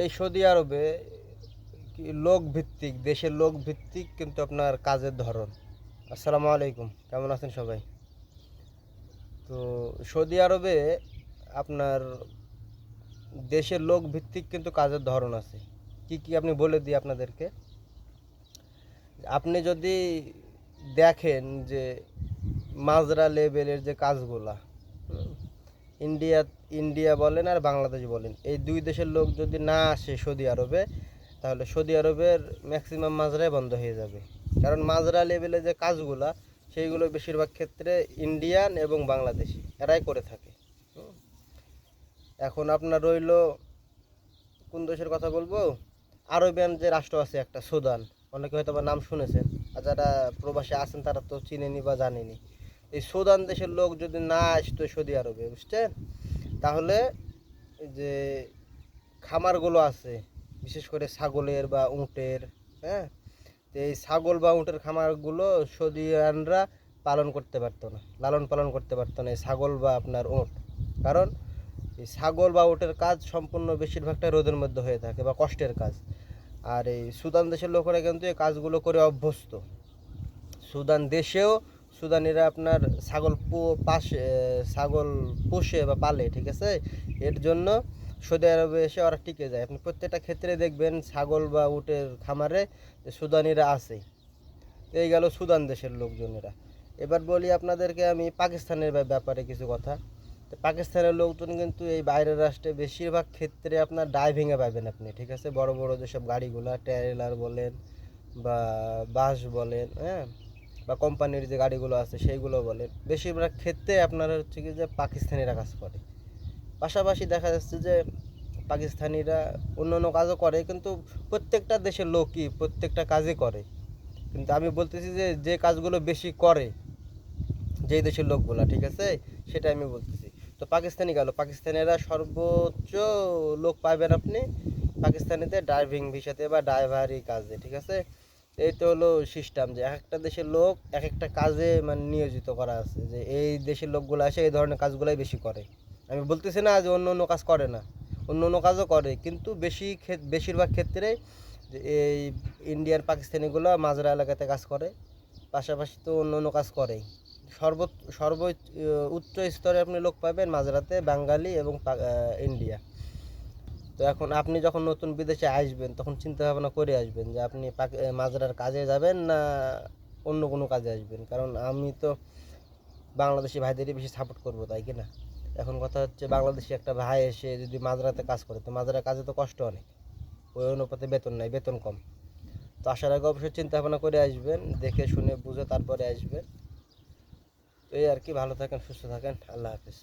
এই সৌদি আরবে কি লোক ভিত্তিক দেশের লোক ভিত্তিক কিন্তু আপনার কাজের ধরন। আসসালামু আলাইকুম, কেমন আছেন সবাই? তো সৌদি আরবে আপনার দেশের লোক ভিত্তিক কিন্তু কাজের ধরন আছে। কি কি আপনি বলে দিই আপনাদেরকে? আপনি যদি দেখেন যে মাজরা লেভেলের যে কাজগুলা ইন্ডিয়া ইন্ডিয়া বলেন আর বাংলাদেশ বলেন, এই দুই দেশের লোক যদি না আসে সৌদি আরবে, তাহলে সৌদি আরবের ম্যাক্সিমাম মাজরাই বন্ধ হয়ে যাবে। কারণ মাজরা লেভেলে যে কাজগুলা, সেইগুলো বেশিরভাগ ক্ষেত্রে ইন্ডিয়ান এবং বাংলাদেশি, এরাই করে থাকে। এখন আপনার রইল, কোন দেশের কথা বলব? আরবিয়ান যে রাষ্ট্র আছে একটা, সুদান। অনেকে হয়তো নাম শুনেছেন, আর যারা প্রবাসী আছেন তারা তো চিনেনি বা জানেনি। এই সুদান দেশের লোক যদি না আসতো সৌদি আরবে, বুঝছেন? তাহলে যে খামারগুলো আছে, বিশেষ করে ছাগলের বা উঁটের হ্যাঁ? এই ছাগল বা উঁটের খামারগুলো সৌদি সৌদিয়ানরা পালন করতে পারতো না, লালন পালন করতে পারতো না এই ছাগল বা আপনার উঁট। কারণ এই ছাগল বা উটের কাজ সম্পূর্ণ বেশিরভাগটা রোদের মধ্যে হয়ে থাকে বা কষ্টের কাজ। আর এই সুদান দেশের লোকেরা কিন্তু এই কাজগুলো করে অভ্যস্ত। সুদান দেশেও সুদানিরা আপনার ছাগল পো, পাশে ছাগল পোষে বা পালে, ঠিক আছে? এর জন্য সৌদি আরবে এসে ওরা টিকে যায়। আপনি প্রত্যেকটা ক্ষেত্রে দেখবেন ছাগল বা উটের খামারে সুদানিরা আছে। এই গেল সুদান দেশের লোকজনেরা। এবার বলি আপনাদেরকে আমি পাকিস্তানের ব্যাপারে কিছু কথা। তো পাকিস্তানের লোকজন কিন্তু এই বাইরের রাষ্ট্রে বেশিরভাগ ক্ষেত্রে আপনার ড্রাইভিংয়ে পাবেন আপনি, ঠিক আছে? বড় বড় যেসব গাড়িগুলো ট্রেলার বলেন বা বাস বলেন হ্যাঁ? বা কোম্পানির যে গাড়িগুলো আছে, সেইগুলো বলেন। বেশিরভাগ ক্ষেত্রে আপনারা হচ্ছে কি যে পাকিস্তানিরা কাজ করে। পাশাপাশি দেখা যাচ্ছে যে পাকিস্তানিরা অন্য অন্য কাজও করে, কিন্তু প্রত্যেকটা দেশের লোকই প্রত্যেকটা কাজই করে। কিন্তু আমি বলতেছি যে যে কাজগুলো বেশি করে যেই দেশের লোকগুলা, ঠিক আছে? সেটা আমি বলতেছি। তো পাকিস্তানি গেল। পাকিস্তানিরা সর্বোচ্চ লোক পাবেন আপনি পাকিস্তানিতে ড্রাইভিং ভিসাতে বা ড্রাইভারি কাজে, ঠিক আছে? এই তো হলো সিস্টেম যে এক একটা দেশের লোক এক একটা কাজে মানে নিয়োজিত করা আছে। যে এই দেশের লোকগুলো আসে এই ধরনের কাজগুলাই বেশি করে। আমি বলতেছি না যে অন্য অন্য কাজ করে না, অন্য অন্য কাজও করে। কিন্তু বেশি বেশিরভাগ ক্ষেত্রে এই ইন্ডিয়ার পাকিস্তানিগুলো মাজরা এলাকাতে কাজ করে। পাশাপাশি তো অন্য অন্য কাজ করেই। সর্ব সর্ব উচ্চ স্তরে আপনি লোক পাবেন মাজরাতে বাঙালি এবং ইন্ডিয়া তো এখন আপনি যখন নতুন বিদেশে আসবেন, তখন চিন্তা ভাবনা করে আসবেন যে আপনি মাজরার কাজে যাবেন না অন্য কোনো কাজে আসবেন? কারণ আমি তো বাংলাদেশি ভাইদেরই বেশি সাপোর্ট করব, তাই কি না এখন কথা হচ্ছে বাংলাদেশি একটা ভাই এসে যদি মাজরাতে কাজ করে, তো মাজরার কাজে তো কষ্ট অনেক। ওই অনুপাতে বেতন নাই, বেতন কম। তো আসার আগে অবশ্যই চিন্তা ভাবনা করে আসবেন, দেখে শুনে বুঝে তারপরে আসবেন। এই আর কি, ভালো থাকেন, সুস্থ থাকেন, আল্লাহ হাফিজ।